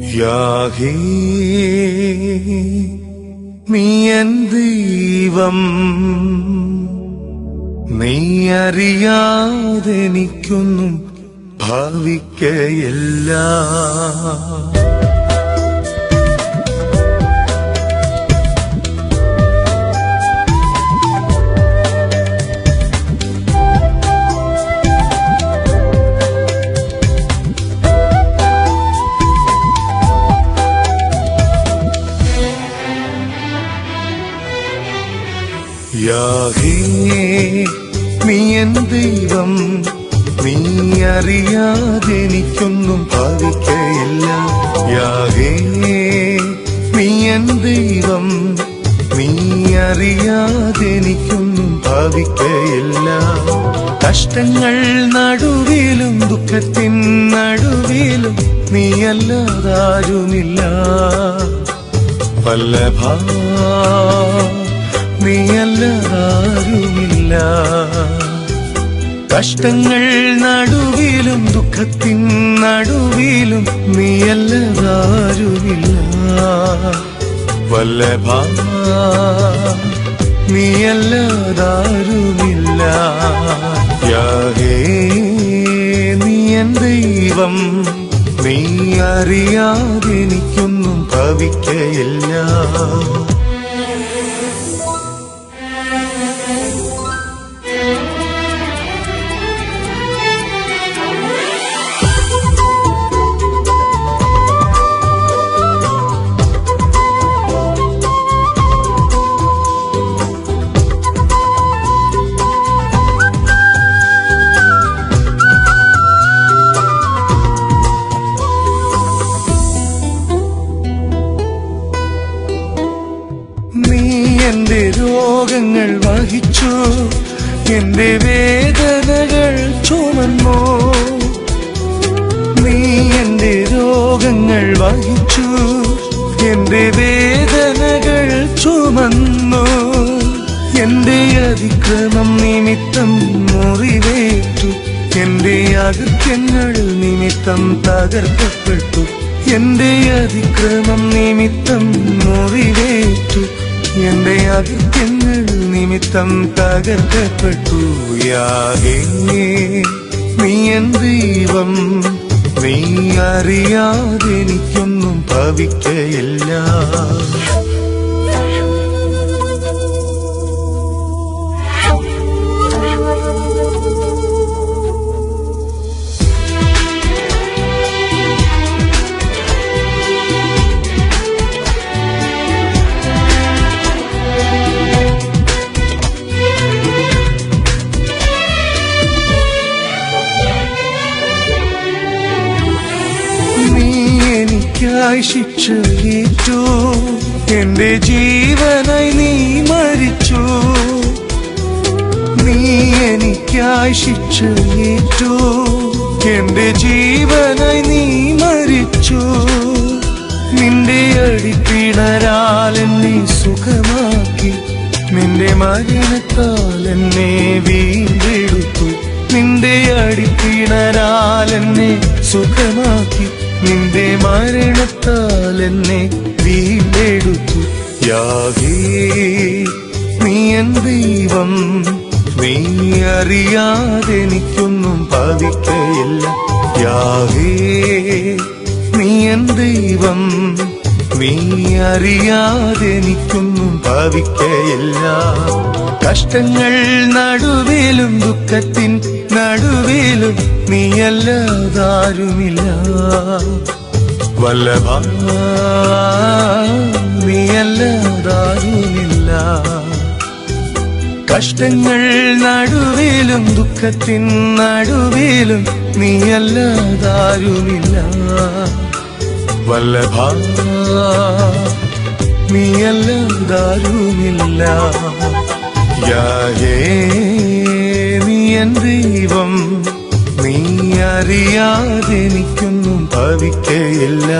യാഹേ നീ എൻ ദൈവം. നീ അറിയാതെനിക്കൊന്നും ഭാവിക്കയില്ല. യാഹേ നീ എൻ ദൈവം നീ അറിയാതെനിക്കൊന്നും ഭാവിക്കയില്ല. യാഹേ നീ എൻ ദൈവം നീ അറിയാതെനിക്കൊന്നും ഭാവിക്കയില്ല. കഷ്ടങ്ങൾ നടുവിലും ദുഃഖത്തിൻ നടുവിലും നീയല്ലാതാരുമില്ല. വല്ലഭ നീയല്ലാരുമില്ല കഷ്ടങ്ങൾ നടുവിലും ദുഃഖത്തിൻ നടുവിലും നീയല്ലാരുമില്ല വല്ലഭ നീയല്ലാതാരുമില്ല യാഹേ എൻ ദൈവം നീ അറിയാതെ എനിക്കൊന്നും ഭവിക്കയില്ല. രോഗങ്ങൾ വഹിച്ചു. എന്റെ വേദനകൾ ചുമന്നോ. നീ എന്റെ രോഗങ്ങൾ വഹിച്ചു. എന്റെ വേദനകൾ ചുമന്നു. എന്റെ അതിക്രമം നിമിത്തം മുറിവേറ്റു. എന്റെ അകൃത്യങ്ങൾ നിമിത്തം തകർക്കപ്പെട്ടു. എന്റെ അതിക്രമം നിമിത്തം മുറിവേറ്റു എന്റെ അകൃത്യങ്ങൾ നിമിത്തം തകർക്കപ്പെട്ടു. യാകേ നീ എൻ ദൈവം? നീ അറിയാതെനിക്കൊന്നും ഭവിക്കയില്ല. എനിക്കായി ശിക്ഷയേറ്റു എന്റെ ജീവനായി നീ മരിച്ചു. നീ എനിക്കായി ശിക്ഷ ഏറ്റു. എന്റെ ജീവനായി നീ മരിച്ചു. നിന്റെ അടിപ്പിണരാൽ എന്നെ സുഖമാക്കി. നിന്റെ മരണത്താൽ എന്നെ വീണ്ടെടുത്തു. നിന്റെ അടിപ്പിണരാൽ എന്നെ സുഖമാക്കി. നിന്റെ മരണത്താൽ എന്നെ വീണ്ടെടുത്തു. യാവേ നീ എൻ ദൈവം നീ അറിയാതെ എനിക്കൊന്നും പതിക്കയില്ല യാവേ നീ എൻ ദൈവം നീ അറിയാതെ അറിയാതെനിക്കൊന്നും ഭവിക്കയില്ല. കഷ്ടങ്ങൾ നടുവിലും ദുഃഖത്തിൻ നടുവിലും നീയല്ലാതാരുമില്ല. വല്ലഭ നീയല്ലാതാരുമില്ല. കഷ്ടങ്ങൾ നടുവിലും ദുഃഖത്തിൻ നടുവിലും നീയല്ലാതാരുമില്ല. വല്ലഭ നീയല്ലാതാരുമില്ല യാഹേ നീ എൻ ദൈവം. നീ ഭവിക്കയില്ല.